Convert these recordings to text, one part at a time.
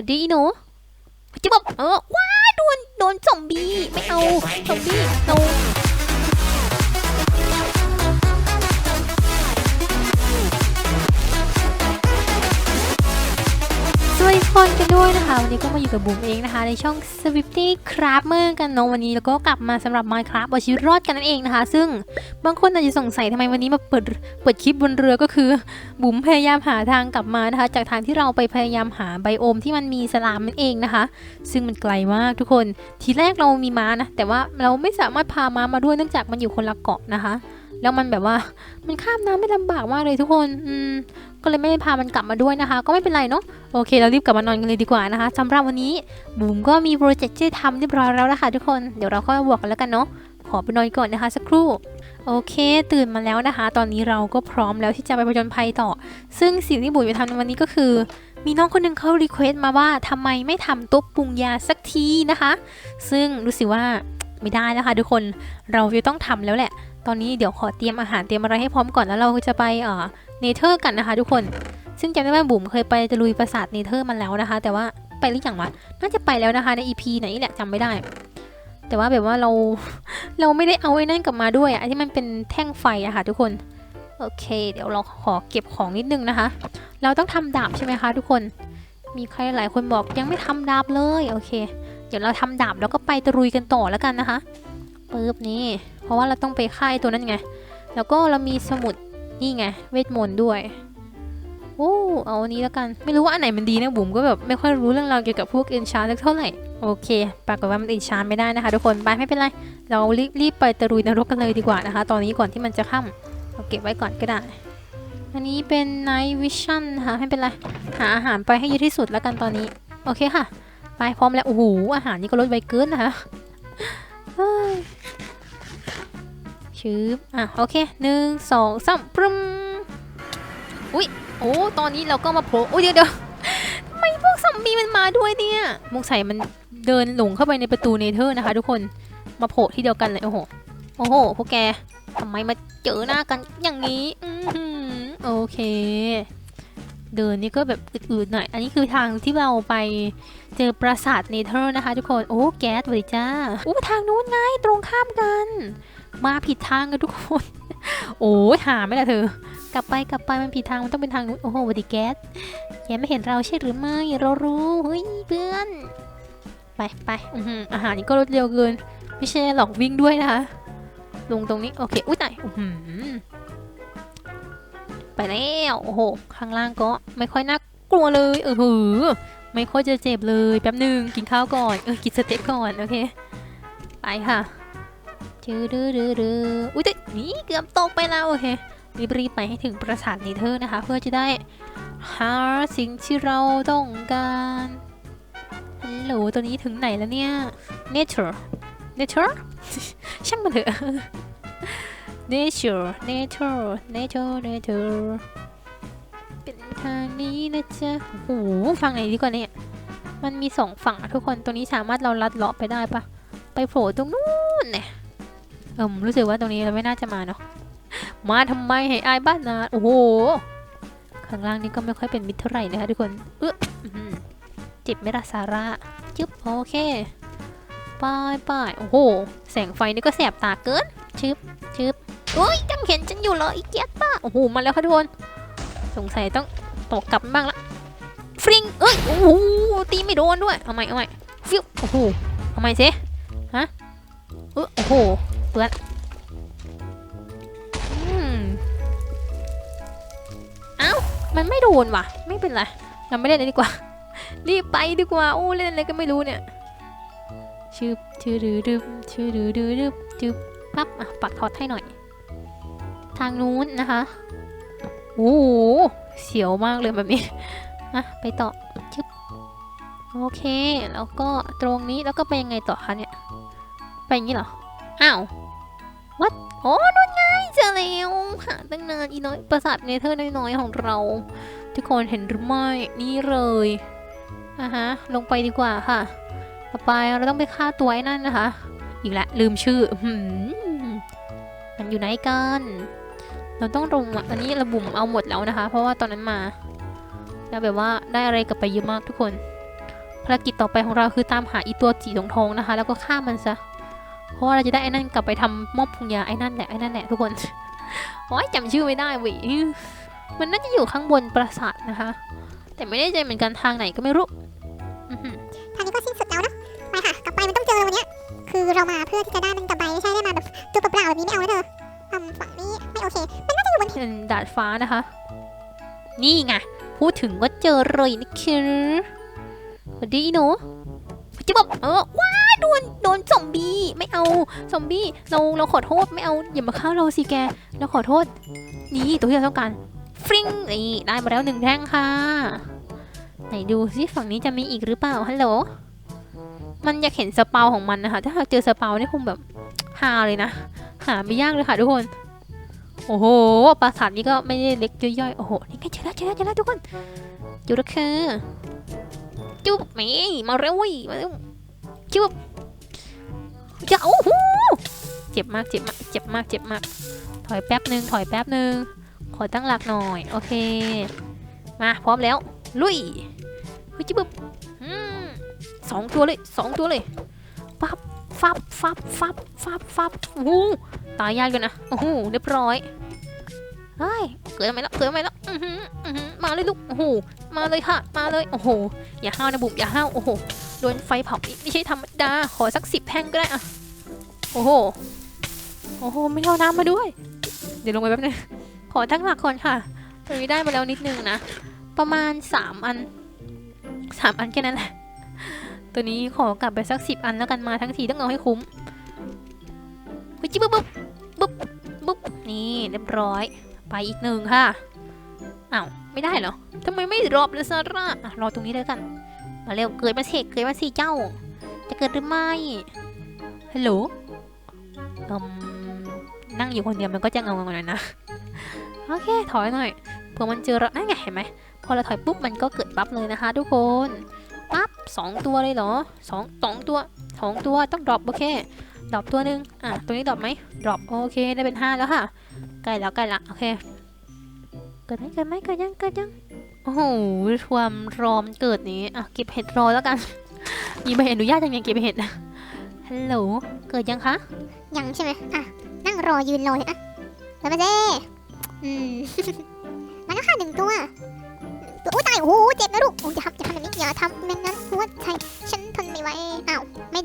วัสดีอีหนูจะบอกเออว้าโดนโดนซอมบี้ไม่เอาซอมบี้เอา สวัสดีทุกคนกันด้วยนะคะ วันนี้ก็มาอยู่กับบุ๋มเองนะคะ ในช่อง Swifty Crafter กันเนาะวันนี้แล้วก็กลับมาสำหรับ Minecraft เอาชีวิตรอดกันนั่นเองนะคะ ซึ่งบางคนอาจจะสงสัยทำไมวันนี้มาเปิดเปิดคลิปบนเรือก็คือ บุ๋มพยายามหาทางกลับมานะคะ จากทางที่เราไปพยายามหาไบโอมที่มันมีสลามนั่นเองนะคะ ซึ่งมันไกลมากทุกคนทีแรกเรามีม้านะแต่ว่าเราไม่สามารถพาม้ามาด้วยเนื่องจากมันอยู่คนละเกาะนะคะ แล้วมันแบบว่ามันข้ามน้ำไม่ลำบากมากเลยทุกคนอืมก็เลยไม่ได้พามันกลับมาด้วยนะคะ ก็ไม่เป็นไรเนาะโอเค เรารีบกลับมานอนกันเลยดีกว่านะคะสำหรับวันนี้บุ๋มก็มีโปรเจกต์ที่ทำเรียบร้อยแล้วนะคะทุกคนเดี๋ยวเราค่อยมาบอกกันแล้วกันเนาะขอไปนอนก่อนนะคะ สักครู่โอเค ตื่นมาแล้วนะคะ ตอนนี้เราก็พร้อมแล้วที่จะไปผจญภัยต่อ ซึ่งสิ่งที่บุ๋มจะทำในวันนี้ก็คือ มีน้องคนหนึ่งเขารีเควสต์มาว่าทำไมไม่ทำโต๊ะปรุงยาสักทีนะคะ ซึ่งรู้สึกว่าไม่ได้แล้วค่ะทุกคนเราจะต้องทำแล้วแหละ ตอนนี้เดี๋ยวขอเตรียมอาหารเตรียมอะไรให้พร้อมก่อนแล้วเราจะไปเอ่อเนเธอร์กันนะคะทุกคน ซึ่งจำได้ว่าบุ๋มเคยไปตะลุยปราสาทเนเธอร์มาแล้วนะคะ แต่ว่าไปหรือยังวะน่าจะไปแล้วนะคะใน EP ไหนแหละจำไม่ได้ แต่ว่าแบบว่าเราเราไม่ได้เอาไอ้นั่นกลับมาด้วยอะที่มันเป็นแท่งไฟอะค่ะทุกคนโอเค เดี๋ยวเราขอเก็บของนิดนึงนะคะ เราต้องทำดาบใช่ไหมคะทุกคนมีใครหลายคนบอกยังไม่ทำดาบเลยโอเค เดี๋ยวเราทำดาบแล้วก็ไปตะลุยกันต่อแล้วกันนะคะปึ๊บนี่ ราะว่าเราต้องไปค่ายตัวนั้นไง แล้วก็เรามีสมุดนี่ไง เวทมนต์ด้วย โอ้ เอาอันนี้แล้วกัน ไม่รู้ว่าอันไหนมันดีนะบุ๋มก็แบบไม่ค่อยรู้เรื่องราวเกี่ยวกับพวกเอนชาร์เท่าไหร่ โอเค ปรากฏว่ามันเอนชาร์ไม่ได้นะคะ ทุกคน ไปไม่เป็นไร เรารีบรีบไปตะลุยนรกกันเลยดีกว่านะคะ ตอนนี้ก่อนที่มันจะค่ำเราเก็บไว้ก่อนก็ได้ อันนี้เป็น Night Vision นะคะไม่เป็นไร หาอาหารไปให้เยอะที่สุดแล้วกันตอนนี้ โอเคค่ะ ไปพร้อมแล้ว โอ้โห อาหารนี่ก็ลดไวเกินนะคะ ชื้ออะโอเคหนึ่งสองสามปรึมอุ้ยโอ้ตอนนี้เราก็มาโผล่โอ้ยเดี๋ยวเดี๋ยวทำไมพวกซอมบี้มันมาด้วยเนี่ยมุกใส่มันเดินหลงเข้าไปในประตูเนเธอร์นะคะ ทุกคนมาโผล่ที่เดียวกันเลยโอ้โหโอ้โหพวกแกทำไมมาเจอหน้ากันอย่างนี้อือหือโอเค เดินนี่ก็แบบอืดๆหน่อย อันนี้คือทางที่เราไปเจอปราสาทเนเธอร์นะคะทุกคน โอ้แก๊สเลยจ้าโอ้ทางนู้นไงตรงข้ามกัน มาผิดทางกันทุกคน โอ้ยหาไม่ละเธอ กลับไปกลับไปมันผิดทางมันต้องเป็นทางนู้น โอ้โหสวัสดีแก๊สแกไม่เห็นเราใช่หรือไม่เรารู้เฮ้ยเพื่อน ไปไปอื้อหืออาหารนี่ก็รวดเร็วเกิน ไม่ใช่หรอกวิ่งด้วยนะคะลงตรงนี้โอเค อุ้ยตายอื้อหือ ไปแล้วโอ้โหข้างล่างก็ไม่ค่อยน่ากลัวเลยเออหือไม่ค่อยจะเจ็บเลยแป๊บหนึ่งกินข้าวก่อนเออกินสเต็กก่อนโอเคไปค่ะจืดดื้อดื้อดื้ออุ้ยแต่นี่เกือบตกไปแล้วโอเครีบๆไปให้ถึงปราสาทเนเธอร์นะคะ เพื่อจะได้หาสิ่งที่เราต้องการฮัลโหลตัวนี้ถึงไหนแล้วเนี่ย nature nature ช่างมันเถอะ nature nature nature nature เป็นทางนี้นะจ๊ะโอ้โหฝั่งไหนดีกว่าเนี่ยมันมีสองฝั่งทุกคนตัวนี้สามารถเราลัดเลาะไปได้ปะไปโผล่ตรงนู้นเนี่ยเอมรู้สึกว่าตรงนี้เราไม่น่าจะมาเนาะมาทำไมให้อายบ้านนาโอ้โหข้างล่างนี่ก็ไม่ค่อยเป็นมิตรเท่าไหร่นะคะทุกคนเอออื้อเจ็บไม่ละซาร่าจึ๊บโอเคไปไปโอ้โห แสงไฟนี่ก็แสบตาเกินชึบชึบ อ้ยจังเห็นฉันอยู่เหรออีเกียป้าโอ้โหมาแล้วค่ะทุกคนสงสัยต้องตกกลับบ้างละฟริงเอ้ยโอ้โหตีไม่โดนด้วยเอาใหม่เอาใหม่ฟิวโอ้โหเอาใหม่สิฮะเออโอ้โหเปื้อนอืมเอ้ามันไม่โดนว่ะ ไม่เป็นไรเราไม่เล่นเลยดีกว่า รีบไปดีกว่าโอ้เล่นอะไรก็ไม่รู้เนี่ยชืบชืดือดึบชืดือดึดึบจึบปั๊บอะปักทอดให้หน่อย ทางนู้นนะคะโอ้โหเสียวมากเลยแบบนี้อะไปต่อชึบโอเคแล้วก็ตรงนี้แล้วก็ไปยังไงต่อคะเนี่ยไปอย่างนี้เหรออ้าววัดโอ้นู่นไงเจอแล้วหาตั้งนานอีน้อยประสาทเนเธอร์น้อยๆของเรา ทุกคนเห็นหรือไม่นี่เลยอะฮะลงไปดีกว่าค่ะ ต่อไปเราต้องไปฆ่าตัวไอ้นั่นนะคะ อีกแล้วลืมชื่อมันอยู่ไหนกัน เราต้องลงอะอันนี้ระบุมเอาหมดแล้วนะคะ เพราะว่าตอนนั้นมาแล้วแบบว่าได้อะไรกลับไปเยอะมากทุกคนภารกิจต่อไปของเราคือตามหาอีตัวสีทองทองนะคะ แล้วก็ฆ่ามันซะเพราะว่าเราจะได้ไอ้นั่นกลับไปทำมอบพุงยาไอ้นั่นแหละไอ้นั่นแหละทุกคนโอ้ยจำชื่อไม่ได้เว้ยมันน่าจะอยู่ข้างบนปราสาทนะคะ แต่ไม่แน่ใจเหมือนกันทางไหนก็ไม่รู้ทางนี้ก็สิ้นสุดแล้วเนะไปค่ะกลับไปมันต้องเจอวันเนี้ยคือเรามาเพื่อที่จะได้มันกลับไปไม่ใช่ได้มาแบบตัวเปล่าแบบนี้ไม่เอานะเธอ อืมฝั่งนี้ไม่โอเค มันน่าจะอยู่บนเป็นดาดฟ้านะคะ นี่ไง พูดถึงว่าเจอเลยนะคือสวัสดีหนูจะบอกเออว้าโดนโดนซอมบี้ไม่เอาซอมบี้เราเราขอโทษไม่เอาอย่ามาฆ่าเราสิแกเราขอโทษ นี่ตัวที่เราต้องการฟริงนี่ได้มาแล้วหนึ่งแท่งค่ะไหนดูสิฝั่งนี้จะมีอีกหรือเปล่าฮัลโหลมันอยากเห็นสเปาของมันนะคะ ถ้าหากเจอสเปาเนี่ยคงแบบฮาเลยนะ หาไม่ยากเลยค่ะทุกคน โอ้โห ปราสาทนี้ก็ไม่ได้เล็กย่อยๆ โอ้โห นี่ไงเจอแล้วเจอแล้วเจอแล้วทุกคนอยู่ล้วคือจุ๊บไม่มาเร็วว้ยมาเร็วจุ๊บจะโอ้โหเจ็บมากเจ็บมากเจ็บมากเจ็บมาก ถอยแป๊บหนึ่งถอยแป๊บหนึ่งขอตั้งหลักหน่อย โอเค มาพร้อมแล้ว ลุยเฮ้ยจิ๊บปึ๊บอืมสองตัวเลยสองตัวเลยฟับ ฟับฟับฟับฟับฟับโอ้โหตายยากกันนะโอ้โหเรียบร้อยเฮ้ยเกิดทำไมแล้วเกิดทำไมแล้วอือหืออือหือมาเลยลูกโอ้โหมาเลยค่ะ มาเลยโอ้โหอย่าห้าวนะบุ๋มอย่าห้าวโอ้โหโดนไฟเผาอีกไม่ใช่ธรรมดาขอสักสิบแท่งก็ได้อะโอ้โหโอ้โหไม่เอาน้ำมาด้วย เดี๋ยวลงไปแป๊บนึงขอทั้งหลักก่อนค่ะตรงนี้ได้มาแล้วนิดนึงนะประมาณสามอันสามอันแค่นั้นแหละ ตัวนี้ขอกลับไปสักสิบอันแล้วกันมาทั้งทีต้องเอาให้คุ้มเฮ้ยจิ๊บปุ๊บปุ๊บปุ๊บนี่เรียบร้อย ไปอีกหนึ่งค่ะอ้าวไม่ได้เหรอทำไมไม่รอบเลยซาร่าอะรอตรงนี้เลยกัน มาเร็วเกิดมาเสิเกิดมาสิเจ้า จะเกิดหรือไม่ฮัลโหลนั่งอยู่คนเดียวมันก็จะเงาๆหน่อยนะโอเคถอยหน่อยเผื่อมันเจอเราไงเห็นไหมพอเราถอยปุ๊บมันก็เกิดปั๊บเลยนะคะ ทุกคน ปั๊บสองตัวเลยเหรอสองสองตัวสองตัวต้องดรอปโอเคดรอปตัวหนึ่งอะตัวนี้ดรอปไหมดรอปโอเคได้เป็นห้าแล้วค่ะใกล้แล้วใกล้ละโอเคเกิดไหมเกิดไหมเกิดยังเกิดยังโอ้โหความรอมนเกิดนี้อะเก็บเห็ดรอแล้วกันมีใบอนุญาตยังไงเก็บเห็ดนฮัลโหลเกิดยังคะยังใช่ไหมอะนั่งรอยืนรอเลยอะแล้วมาเจ้อืมมันก็ค่ะหนึ่งตัว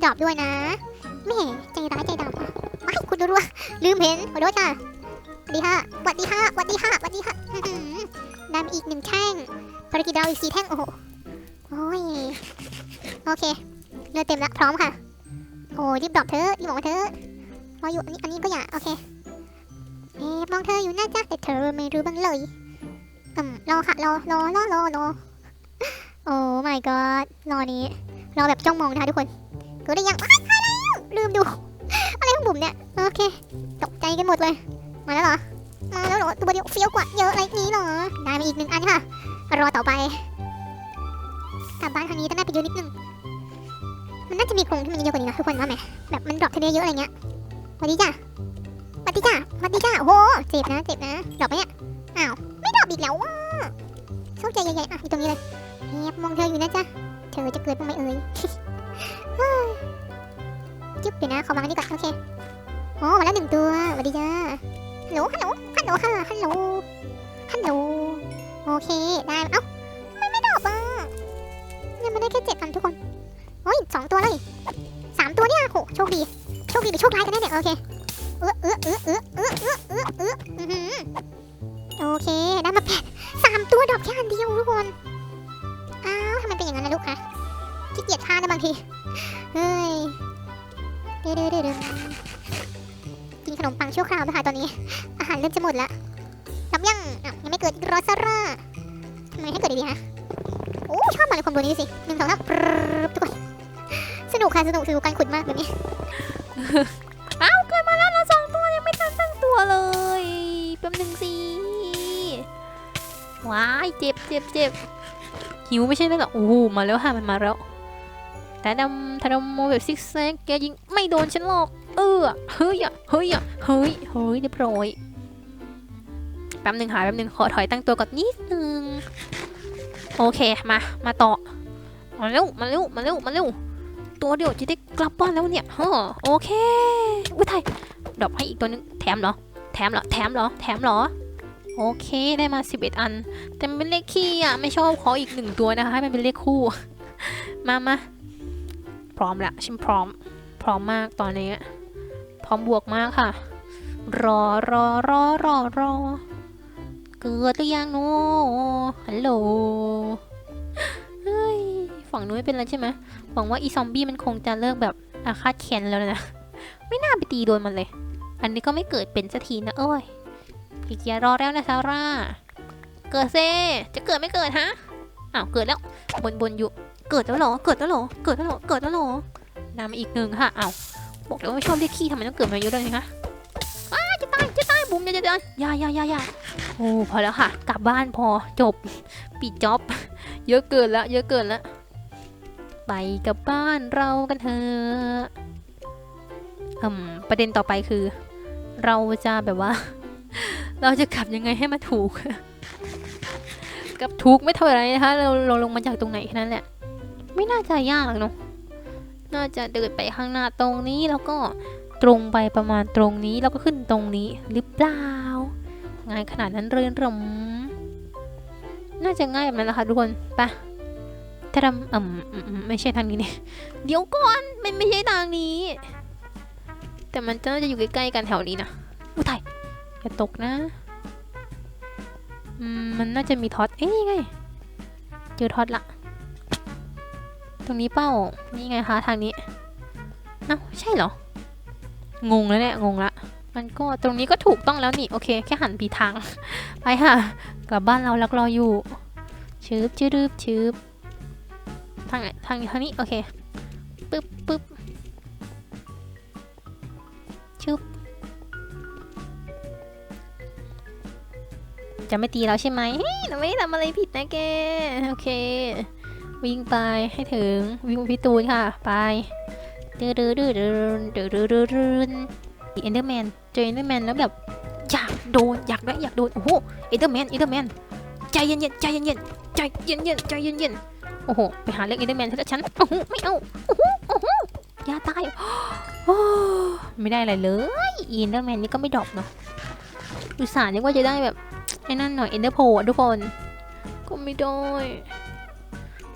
ดรอปด้วยนะแม่ใจร้ายใจดำอะไม่คุณรัวลืมเห็นขอโทษค่ะสวัสดีค่ะสวัสดีค่ะสวัสดีค่ะสวัสดีค่ะอื้อหือได้มาอีกหนึ่งแท่งภารกิจเราอีกสี่แท่งโอ้โหโอ้ยโอเคเรือเต็มละพร้อมค่ะโอ้ยรีบดรอปเธอรีบบอกเธอรออยู่อันนี้อันนี้ก็อย่าโอเคเอ๊มองเธออยู่นะจ๊ะแต่เธอไม่รู้บ้างเลยอืมรอค่ะรอรอรอรอรอโอ้ my god รอนี้รอแบบจ้องมองนะคะทุกคน กิดได้ยังว้ายตายแล้ว ลืมดู อะไรของบุ๋มเนี่ย โอเค ตกใจกันหมดเลย มาแล้วเหรอ มาแล้วเหรอ ตัวเดียวเฟี้ยวกว่าเยอะอะไรนี้เหรอ ได้มาอีกหนึ่งอันค่ะ รอต่อไป กลับบ้านทางนี้ต้องได้ไปเยอะนิดนึง มันน่าจะมีโครงที่มันเยอะกว่านี้นะทุกคนว่าไหมแบบมันดรอปทะเลเยอะอะไรเงี้ยสวัสดีจ้ะสวัสดีจ้ะสวัสดีจ้ะโอ้โห เจ็บนะ เจ็บนะ ดรอปไหมเนี่ย อ้าว ไม่ดรอปอีกแล้วว่ะโชคใจใหญ่ๆ อะอยู่ตรงนี้เลยเงียบมองเธออยู่นะจ๊ะ เธอจะเกิดบ้างไหมเอ้ย จุ๊บเดี๋ยวนะขอวางอันนี้ก่อนโอเคโอ้มาแล้วหนึ่งตัวสวัสดีจ้าฮัลโหลฮัลโหลฮัลโหลค่ะฮัลโหลฮัลโหลโอเคได้เอ้าทำไมไม่ดอปอะยังไม่ได้แค่เจ็ดอันทุกคนโอ้ยสองตัวเลยสามตัวเนี่ยโหโชคดีโชคดีหรือโชคร้ายกันแน่เนี่ยโอเคเออเออเออเออเออเออเออเอออื้ออโอเคได้มาแปดสามตัวดอกแค่อันเดียวทุกคนอ้าวทำไมเป็นอย่างนั้นนะลูกคะขี้เกียจพลาดนะบางที กินขนมปังชั่วคราวนะคะตอนนี้ อาหารเริ่มจะหมดละรับยังยังไม่เกิดรอซาร่าทำไมให้เกิดดีฮะโอ้ชอบมาเลยคอมโบนี้สิหนึ่งสองสามทุกคนสนุกค่ะสนุกสนุกการขุดมากแบบนี้อ้าวเกิดมาแล้วเราสองตัวยังไม่ทันตั้งตัวเลยแป๊บหนึ่งสิว้ายเจ็บเจ็บเจ็บหิวไม่ใช่แล้วเหรอโอ้มาแล้วค่ะมันมาแล้ว แต่ดำถ้าดำโมแบบซิกแซกแกยิงไม่โดนฉันหรอก เออเฮ้ยอะเฮ้ยอะเฮ้ยเฮ้ยเรียบร้อยแป๊บหนึ่งหายแป๊บหนึ่งขอถอยตั้งตัวก่อนนิดนึงโอเคมามาต่อมาเร็วมาเร็วมาเร็วมาเร็วตัวเดียวจะได้กลับบ้านแล้วเนี่ยฮะโอเคอุ้ยไทยดรอปให้อีกตัวนึงแถมเหรอแถมเหรอแถมเหรอแถมเหรอโอเคได้มา 11 อัน แต่มันเป็นเลขคี่อะ ไม่ชอบขออีกหนึ่งตัวนะคะให้มันเป็นเลขคู่ มามา พร้อมละฉันพร้อม พร้อมมากตอนนี้ พร้อมบวกมากค่ะ รอรอรอรอรอเกิดหรือยังโนฮัลโหลเฮ้ยฝั่งนู้นไม่เป็นไรใช่ไหมหวังว่าอีซอมบี้มันคงจะเลิกแบบอาฆาตแค้นแล้วนะ ไม่น่าไปตีโดนมันเลย อันนี้ก็ไม่เกิดเป็นสักทีนะเอ้ยพี่เกียร์รอแล้วนะซาร่า เกิดเซจะเกิดไม่เกิดฮะอ้าวเกิดแล้วบนบนอยู่ เกิดแล้วเหรอ เกิดแล้วเหรอ เกิดแล้วเหรอ เกิดแล้วเหรอนำมาอีกหนึ่งค่ะอ้าวบอกแล้วว่าไม่ชอบเรียกขี้ทำไมต้องเกิดมาเยอะเลยคะอ้าจะตาย จะตาย บุ๋มจะจะจะอยาอยาอยาอยาโอ้พอแล้วค่ะ กลับบ้านพอจบ ปิดจ็อบ เยอะเกินแล้วเยอะเกินแล้วไปกลับบ้านเรากันเถอะอืมประเด็นต่อไปคือ เราจะแบบว่า เราจะกลับยังไงให้มันถูกกลับถูกไม่เท่าไหรนะคะเราเราลงมาจากตรงไหนแค่นั้นแหละ ไม่น่าจะยากหรอกเนาะน่าจะเดินไปข้างหน้าตรงนี้แล้วก็ตรงไปประมาณตรงนี้แล้วก็ขึ้นตรงนี้หรือเปล่า ง่ายขนาดนั้นเลยหรอมน่าจะง่ายแบบนั้นแหละค่ะทุกคนไปถ้าทำอืมอืมไม่ใช่ทางนี้เนี่ยเดี๋ยวก่อนมันไม่ใช่ทางนี้ แต่มันจะน่าจะอยู่ใกล้ๆกันแถวนี้นะอุ้ยตายอย่าตกนะมันน่าจะมีท็อตเอ้ยไงเจอท็อตละ ตรงนี้เป้า นี่ไงคะทางนี้เอ้าใช่เหรอ งงแล้วเนี่ยงงละ มันก็ตรงนี้ก็ถูกต้องแล้วนี่ โอเค แค่หันปีทาง ไปค่ะ กลับบ้านเราล้วรออยู่ ชืบชืบชืบทางไหนทางนี้ทางนี้ โอเค ปึ๊บปึ๊บชึบจะไม่ตีเราใช่ไหมเฮ้ยเราไม่ได้ทำอะไรผิดนะแก โอเค วิ่งไปให้ถึงวิ่งพี่ตูนค่ะ ไปดื้อดื้อดื้อดื้อดื้อดื้อดื้อดื้อเอนเดอร์แมนเจอเอนเดอร์แมนแล้วแบบอยากโดนอยากได้อยากโดนโอ้โหเอนเดอร์แมนเอนเดอร์แมนใจเย็นเย็นๆใจเย็นเย็นๆใจเย็นเย็นๆใจเย็นเย็นๆโอ้โหไปหาเรื่องเอนเดอร์แมนฉันฉันโอ้โหไม่เอาโอ้โหโอ้โหอย่าตายโอ้ไม่ได้อะไรเลยเอนเดอร์แมนนี่ก็ไม่ดรอปเนาะอุตส่าห์นึกว่าจะได้แบบไอ้นั่นหน่อยเอ็นเดอร์โพทุกคนก็ไม่ได้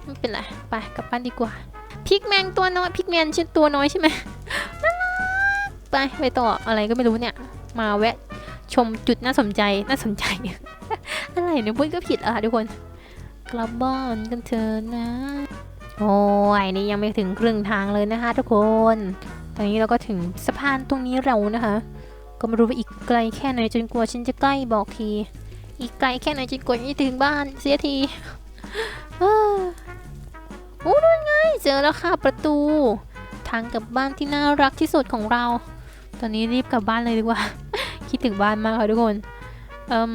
ไม่เป็นไรไปกลับบ้านดีกว่าพิกแมนตัวน้อยพิกแมนชื่อตัวน้อยใช่ไหมไปไปต่ออะไรก็ไม่รู้เนี่ย มาแวะชมจุดน่าสนใจน่าสนใจอะไรเนี่ยพูดก็ผิดอะค่ะทุกคนกลับบ้านกันเถอะนะ โอ้ยนี่ยังไม่ถึงครึ่งทางเลยนะคะ ทุกคน ตอนนี้เราก็ถึงสะพานตรงนี้เรานะคะ ก็ไม่รู้ว่าอีกไกลแค่ไหนจนกว่าฉันจะใกล้บอกที อีกไกลแค่ไหนจนกว่าจะถึงบ้านเสียที โอ้นู่นไงเจอแล้วค่ะประตู ทางกลับบ้านที่น่ารักที่สุดของเรา ตอนนี้รีบกลับบ้านเลยดีกว่า คิดถึงบ้านมากค่ะทุกคนเอ่ม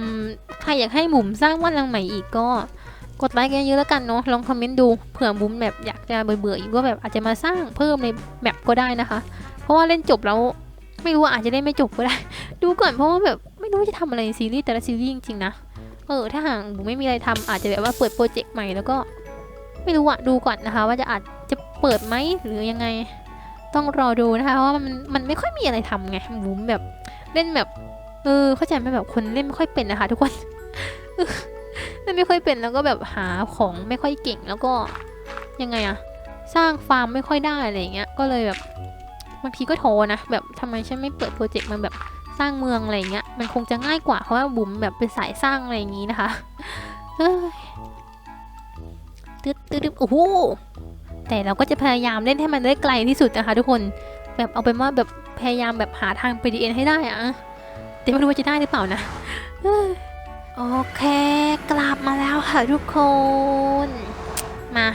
ใครอยากให้บุ๋มสร้างบ้านหลังใหม่อีกก็กดไลค์กันเยอะแล้วกันเนาะลองคอมเมนต์ดูเผื่อบุ๋มแบบอยากจะเบื่อๆอีกว่าแบบอาจจะมาสร้างเพิ่มในแมปก็ได้นะคะ เพราะว่าเล่นจบแล้วไม่รู้อาจจะเล่นไม่จบก็ได้ ดูก่อนเพราะว่าแบบไม่รู้ว่าจะทำอะไรในซีรีส์แต่ละซีรีส์จริงๆนะ เออถ้าหากบุ๋มไม่มีอะไรทำอาจจะแบบว่าเปิดโปรเจกต์ใหม่แล้วก็ ไม่รู้อะดูก่อนนะคะ ว่าจะอาจจะเปิดไหมหรือยังไง ต้องรอดูนะคะเพราะว่ามันมันไม่ค่อยมีอะไรทำไงบุ๋มแบบเล่นแบบเออเข้าใจไหมแบบคนเล่นไม่ค่อยเป็นนะคะ ทุกคนเล่นไม่ค่อยเป็นแล้วก็แบบหาของไม่ค่อยเก่งแล้วก็ยังไงอะสร้างฟาร์มไม่ค่อยได้อะไรเงี้ยก็เลยแบบบางทีก็โทรนะแบบทำไมฉันไม่เปิดโปรเจกต์มันแบบสร้างเมืองอะไรเงี้ยมันคงจะง่ายกว่าเพราะว่าบุ๋มแบบเป็นสายสร้างอะไรอย่างงี้นะคะ ตึ๊ดตึ๊ดโอ้โหแต่เราก็จะพยายามเล่นให้มันได้ไกลที่สุดนะคะ ทุกคนแบบเอาเป็นว่าแบบพยายามแบบหาทางไปดีเอ็นให้ได้อะแต่ไม่รู้ว่าจะได้หรือเปล่านะโอเค กลับมาแล้วค่ะทุกคน มา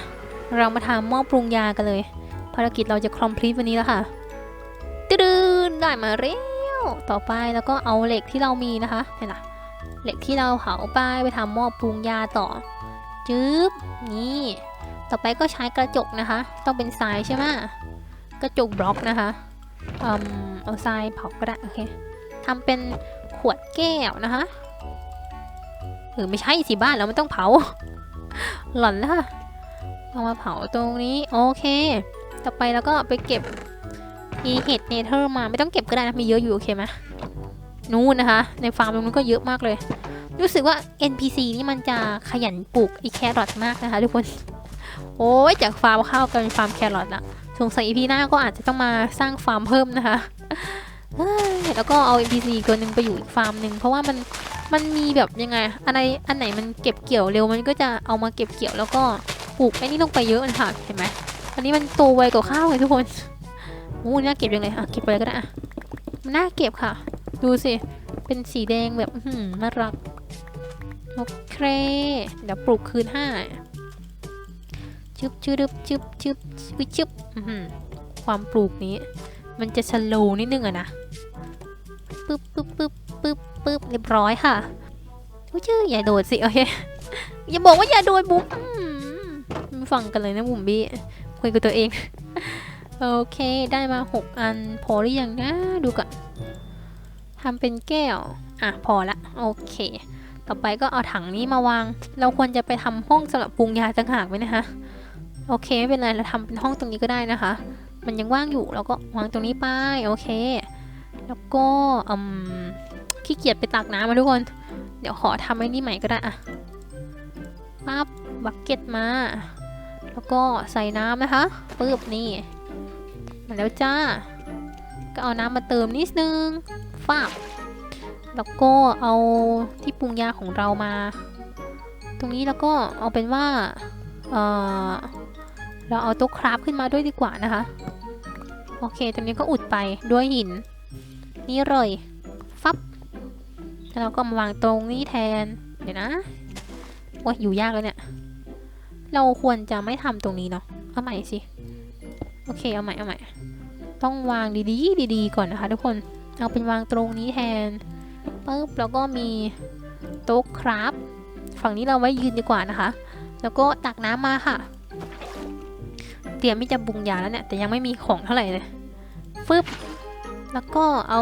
เรามาทำหม้อปรุงยากันเลย ภารกิจเราจะคอมพลีทวันนี้แล้วค่ะตื้นได้มาเร็วต่อไปแล้วก็เอาเหล็กที่เรามีนะคะเห็นล่ะเหล็กที่เราเผาไปไปทำหม้อปรุงยาต่อ จึ๊บนี่ ต่อไปก็ใช้กระจกนะคะ ต้องเป็นทรายใช่ไหมกระจกบล็อกนะคะอืมเอาทรายเผาก็ได้โอเคทำเป็นขวดแก้วนะคะเออไม่ใช่สิบ้านเราไม่ต้องเผา หล่อนละเอามาเผาตรงนี้โอเค ต่อไปแล้วก็ไปเก็บอีเห็ดเนเธอร์มาไม่ต้องเก็บก็ได้นะมีเยอะอยู่โอเคไหมนู่นนะคะ ในฟาร์มตรงนู้นก็เยอะมากเลย รู้สึกว่า NPC นี่มันจะขยันปลูกอีแครอทมากนะคะ ทุกคน โอ้ยจากฟาร์มข้าวกลายเป็นฟาร์มแครอทละสงสัยอีพีหน้าก็อาจจะต้องมาสร้างฟาร์มเพิ่มนะคะแล้วก็เอา NPC ตัวหนึ่งไปอยู่อีกฟาร์มหนึ่งเพราะว่ามันมันมีแบบยังไง อะไรอันไหนมันเก็บเกี่ยวเร็วมันก็จะเอามาเก็บเกี่ยวแล้วก็ปลูกไอ้นี่ลงไปเยอะมันะคะเห็นไหมอันนี้มันโตไวกว่าข้าวเลยทุกคนโอ้น่าเก็บยังไงอะเก็บไปก็ได้อะน่าเก็บค่ะ ดูสิ เป็นสีแดงแบบน่ารัก โอเค เดี๋ยวปลูกคืนให้ชึบชึบชึบชึบชึบชึบความปลูกนี้ มันจะสโลว์นิดนึงอะนะปึ๊บปึ๊บปึ๊บปึ๊บปึ๊บเรียบร้อยค่ะอุ้ยชื่ออย่าโดดสิโอเคอย่าบอกว่าอย่าโดดบุ๋มฟังกันเลยนะบุ๋มบี้คุยกับตัวเอง โอเคได้มาหกอันพอหรือยังนะ ดูก่อนทำเป็นแก้ว อะ พอละ โอเค ต่อไปก็เอาถังนี้มาวาง เราควรจะไปทำห้องสำหรับปรุงยาต่างหากไหมนะคะ โอเคไม่เป็นไรเราทำเป็นห้องตรงนี้ก็ได้นะคะ มันยังว่างอยู่เราก็วางตรงนี้ไปโอเค แล้วก็อืมขี้เกียจไปตักน้ำมาทุกคน เดี๋ยวขอทำไอ้นี่ใหม่ก็ได้อะปั๊บบักเก็ตมา แล้วก็ใส่น้ำนะคะปึ๊บนี่มาแล้วจ้า ก็เอาน้ำมาเติมนิดนึงฟาบ แล้วก็เอาที่ปรุงยาของเรามา ตรงนี้แล้วก็เอาเป็นว่าเออเราเอาโต๊ะคราฟขึ้นมาด้วยดีกว่านะคะ โอเคตรงนี้ก็อุดไปด้วยหิน นี่เลยฟับแล้วเราก็มาวางตรงนี้แทน เดี๋ยวนะโอ้ยอยู่ยากเลยเนี่ย เราควรจะไม่ทำตรงนี้เนาะ เอาใหม่สิ โอเค เอาใหม่ เอาใหม่ ต้องวางดีๆ ดีๆ ก่อนนะคะทุกคน เอาเป็นวางตรงนี้แทน ปึ๊บแล้วก็มีโต๊ะครับ ฝั่งนี้เราไว้ยืนดีกว่านะคะ แล้วก็ตักน้ำมาค่ะ เตรียมที่จะปรุงยาแล้วเนี่ย แต่ยังไม่มีของเท่าไหร่เลยฟึบแล้วก็เอา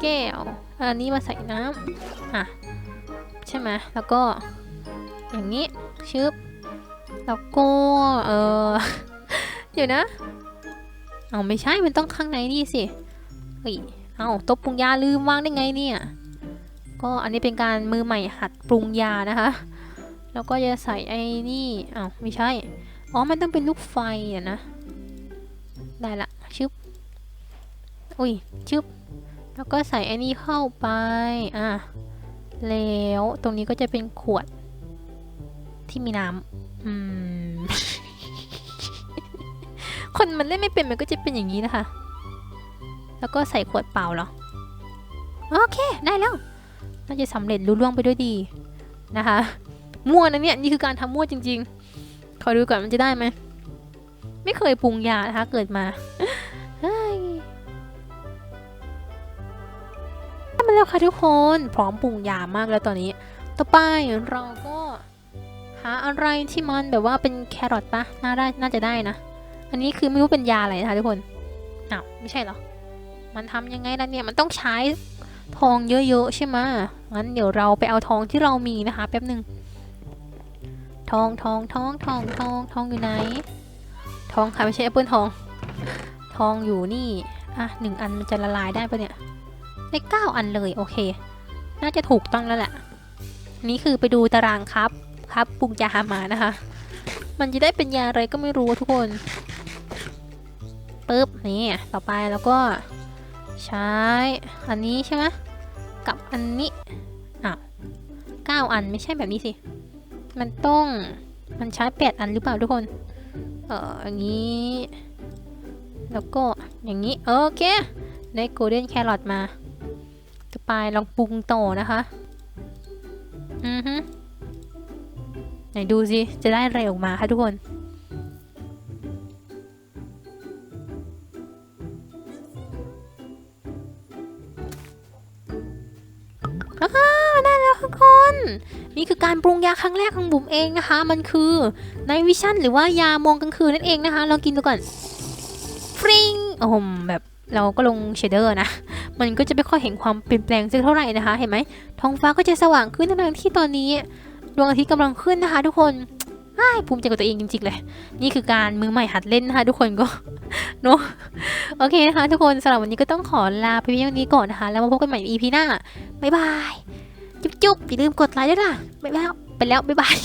แก้วอันนี้มาใส่น้ำอะใช่ไหมแล้วก็ อย่างนี้ชึบแล้วก็เออเดี๋ยวนะเอาไม่ใช่มันต้องข้างในนี่สิเฮ้ยเอาโต๊ะปรุงยาลืมวางได้ไงเนี่ย ก็อันนี้เป็นการมือใหม่หัดปรุงยานะคะ แล้วก็จะใส่ไอ้นี่อ้าวไม่ใช่ อ๋อ มันต้องเป็นลูกไฟอะนะ ได้ละชึบ อุ้ยชึบ แล้วก็ใส่ไอ้นี่เข้าไป อะ แล้วตรงนี้ก็จะเป็นขวดที่มีน้ำอืม คนมันเล่นไม่เป็นมันก็จะเป็นอย่างนี้นะคะ แล้วก็ใส่ขวดเปล่าเหรอ โอเค ได้แล้ว น่าจะสำเร็จรุ่ล่วงไปด้วยดีนะคะ มั่วนะเนี่ยนี่คือการทำมั่วจริงๆขอยดูก่อนมันจะได้ไหมไม่เคยปรุงยานะคะเกิดมาเฮ้ยได้มาแล้วค่ะทุกคนพร้อมปรุงยามากแล้วตอนนี้ ต่อไปเราก็หาอะไรที่มันแบบว่าเป็นแครอทปะน่าได้น่าจะได้นะ อันนี้คือไม่รู้เป็นยาอะไรนะคะทุกคนอ้าวไม่ใช่เหรอ มันทำยังไงล่ะเนี่ยมันต้องใช้ ทองเยอะๆใช่ไหมงั้นเดี๋ยวเราไปเอาทองที่เรามีนะคะแป๊บหนึ่งทองทองทองทองทองทองอยู่ไหน ทองค่ะไม่ใช่แอปเปิลทอง ทองอยู่นี่อะหนึ่งอันมันจะละลายได้ปะเนี่ยได้เก้าอันเลยโอเค น่าจะถูกต้องแล้วแหละนี่คือไปดูตารางครับครับปรุงยามานะคะ มันจะได้เป็นยาอะไรก็ไม่รู้ทุกคนปึ๊บนี่ต่อไปแล้วก็ ใช้ อันนี้ใช่ไหมกับอันนี้อ้าวเก้าอันไม่ใช่แบบนี้สิ มันต้องมันใช้แปดอันหรือเปล่าทุกคน เอออย่างนี้ แล้วก็อย่างนี้ โอเค ได้โกลเด้นแครอทมาต่อไปลองปรุงต่อนะคะ อือฮึไหนดูสิ จะได้อะไรออกมาคะทุกคน การปรุงยาครั้งแรกของบุ๋มเองนะคะ มันคือในวิชั่นหรือว่ายามองกลางคืนนั่นเองนะคะลองกินดูก่อนฟริงโอ้โหแบบเราก็ลงเชเดอร์นะ มันก็จะไม่ค่อยเห็นความเปลี่ยนแปลงสักเท่าไหร่นะคะ เห็นไหมท้องฟ้าก็จะสว่างขึ้นทั้งที่ตอนนี้ดวงอาทิตย์กำลังขึ้นนะคะ ทุกคนภูมิใจกับตัวเองจริงๆเลย นี่คือการมือใหม่หัดเล่นนะคะทุกคนก็เนาะโอเคนะคะ ทุกคนสำหรับวันนี้ก็ต้องขอลาไปเพียงนี้ก่อนนะคะ แล้วมาพบกันใหม่ใน EP หน้า บ๊ายบาย จุ๊บๆอย่าลืมกดไลค์ด้วยล่ะไม่แล้วไปแล้วบ๊ายบาย